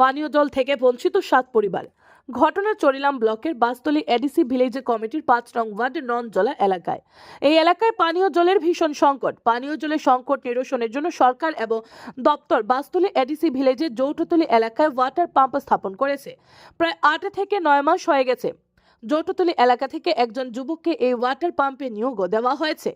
পানীয় জল থেকে বঞ্চিত সাত পরিবার। ঘটনা চরিলাম ব্লকের বাস্তলি এডিসি ভিলেজের কমিটির পাঁচ নং ওয়ার্ড ননজলা এলাকায়। এই এলাকায় পানীয় জলের ভীষণ সংকট। পানীয় জলের সংকট নিরসনের জন্য সরকার এবং দপ্তর বাস্তলি এডিসি ভিলেজের যৌথতলি এলাকায় ওয়াটার পাম্প স্থাপন করেছে। প্রায় আট থেকে নয় মাস হয়ে গেছে। যৌথতলি এলাকা থেকে একজন যুবককে এই ওয়াটার পাম্পে নিয়োগও দেওয়া হয়েছে।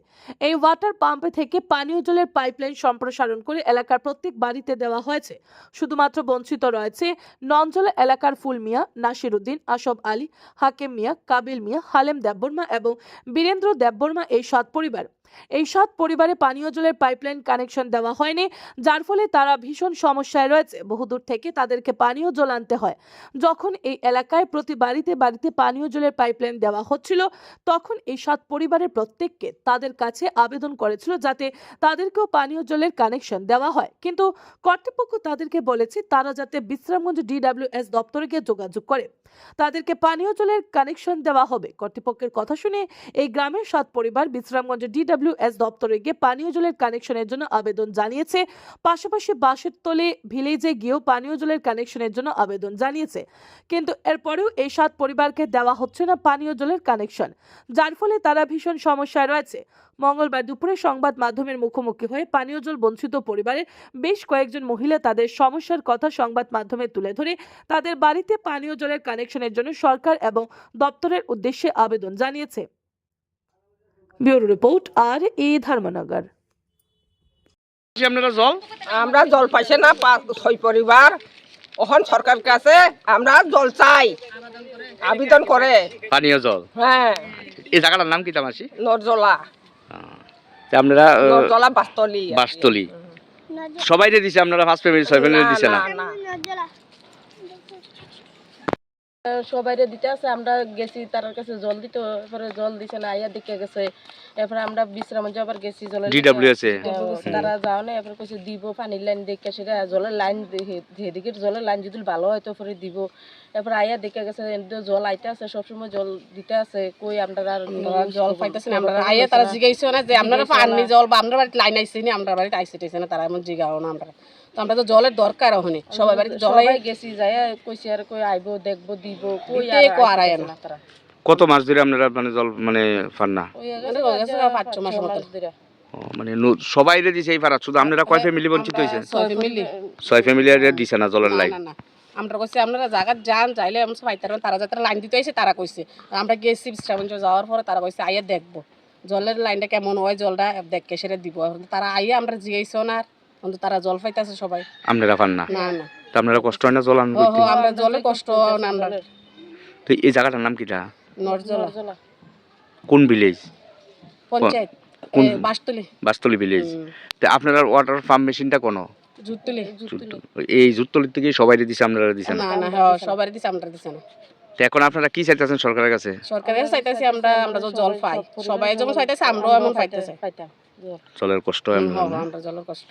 এই ওয়াটার পাম্পে থেকে পানীয় জলের পাইপলাইন সম্প্রসারণ করে এলাকার প্রত্যেক বাড়িতে দেওয়া হয়েছে। শুধুমাত্র বঞ্চিত রয়েছে নঞ্জলা এলাকার ফুল মিয়া নাসির উদ্দিন আসব আলী, হাকিম মিয়া, কাবিল মিয়া, হালেম দেববর্মা এবং বীরেন্দ্র দেববর্মা এই সৎ পরিবার। এই সাত পরিবারে পানীয় জলের পাইপলাইন কানেকশন দেওয়া হয়নি, যার ফলে তারা ভীষণ সমস্যায় রয়েছে। বহুদূর থেকে তাদেরকে পানীয় জল আনতে হয়। যখন এই এলাকায় প্রতি বাড়িতে বাড়িতে পানীয় জলের পাইপলাইন দেওয়া হচ্ছিল, তখন এই সাত পরিবারের প্রত্যেককে তাদের কাছে আবেদন করেছিল যাতে তাদেরকেও পানীয় জলের কানেকশন দেওয়া হয়। কিন্তু কর্তৃপক্ষ তাদেরকে বলেছে, তারা যাতে বিশ্রামগঞ্জ ডিডাব্লিউএস দপ্তরে গিয়ে যোগাযোগ করে। তাদেরকে পানীয় জলের কানেকশন দেওয়া হবে। কর্তৃপক্ষের কথা শুনে এই গ্রামের সাত পরিবার বিশ্রামগঞ্জ ডিডাব্লিউএস দপ্তরে গিয়ে পানীয় জলের কানেকশনের জন্য আবেদন জানিয়েছে। পাশাপাশি বাঁশের তলে ভিলেজে গিয়েও পানীয় জলের কানেকশনের জন্য আবেদন জানিয়েছে। কিন্তু এরপরেও এই সাত পরিবারকে দেওয়া হচ্ছে না পানীয় জলের কানেকশন। যার ফলে তারা ভীষণ সমস্যায় রয়েছে। মঙ্গলবার দুপুরে সংবাদ মাধ্যমের মুখোমুখি হয়ে পানীয় জল বঞ্চিত পরিবারের বেশ কয়েকজন মহিলা তাদের সমস্যার কথা সংবাদ মাধ্যমে তুলে ধরে তাদের বাড়িতে পানীয় জলের কানেকশনের জন্য সরকার এবং দপ্তরের উদ্দেশ্যে আবেদন জানিয়েছে। ব্যুরো রিপোর্ট আর এ ধর্মনগর। আপনারা জল? আমরা জল পাইছে না পাঁচ ছয় পরিবার। ওখান সরকার কাছে আমরা জল চাই। আবেদন করে। পানীয় জল? হ্যাঁ। এই জায়গাটার নাম কি তামাসি নরজলা। তা আপনারা নরজলা বাস্তলি। বাসতলি। সবাই দিছে আপনারা ফার্স্ট ফ্যামিলি ছয় ফ্যামিলি দিছে না। না সবাই দিতে আছে আমরা গেছি তার কাছে জল দিতে এরপরে জল দিছে না আইয়া দিকে গেছে। এরপরে আমরা বিশ্রাম যাবার গেছি জলের ডিডব্লিউএস এ? তারা যাও না এরপরে কইছে দিব পানির লাইন দেখে সেটা জলের লাইন সেদিকে জলের লাইন যদি ভালো হয় তো পরে দিব। এরপরে আইয়া দেখে গেছে জল আইতে আছে সবসময় জল দিতে আছে কই আমরা আর জল পাইতেছি না আমরা আইয়া তারা জিগাইছে না যে আপনারা পানি জল বা আমরা বাড়িতে লাইন আইছে না আমরা বাড়িতে আইছে টাইছে না তারা এমন জিগাও না আমরা তো আমরা তো জলের দরকার ওখানে। সবাই বাড়িতে জলাই গেছি যাই কইছি আর কই আইবো দেখব দিব কই আর আয় না। তারা। কত মাস ধরে আপনারা মানে জল মানে পান না? গেছে পাঁচ ছ মাস মতো মানে সবাই রে দিছে এই পাড়া শুধু আপনারা কয় ফ্যামিলি বঞ্চিত হয়েছে ছয় ফ্যামিলি ছয় ফ্যামিলি আর দিছে না জলের লাইন আমরা কইছি আপনারা জায়গা যান চাইলে আমরা সবাই তারা তারা যাতে লাইন দিতে আইছে তারা কইছে। আমরা গেছি বিশ্রামঞ্চ যাওয়ার পরে তারা কইছে আইয়া দেখব। জলের লাইনটা কেমন হয় জলটা দেখে সেটা দিব। তারা আইয়া আমরা জিগাইছো না আর কিন্তু তারা জল পাইতেছে সবাই। আপনারা পান না? না না। তা আপনারা কষ্ট হয় না জল আনব আমরা জলে কষ্ট না আমরা। তো এই জায়গাটার নাম কিটা? নরজলা। কোন ভিলেজ পঞ্চায়েত। কোন- এ, বাসতলি। বাসতলি ভিলেজ তো আপনারা ওয়াটার পাম্প মেশিনটা কোনো? জুতলি এই জুততলির থেকে সবাই দিছে আপনারা না? না হ্যাঁ সবাই দিছে আমরা দিছে না। তো এখন আপনারা কি চাইতেছেন সরকারের কাছে? সরকারের চাইতেছি আমরা আমরা তো জল পাই। সবাই যেমন চাইতেছে আমরাও এমন পাইতেছে। জলের কষ্ট হুম, আমরা জলের কষ্ট।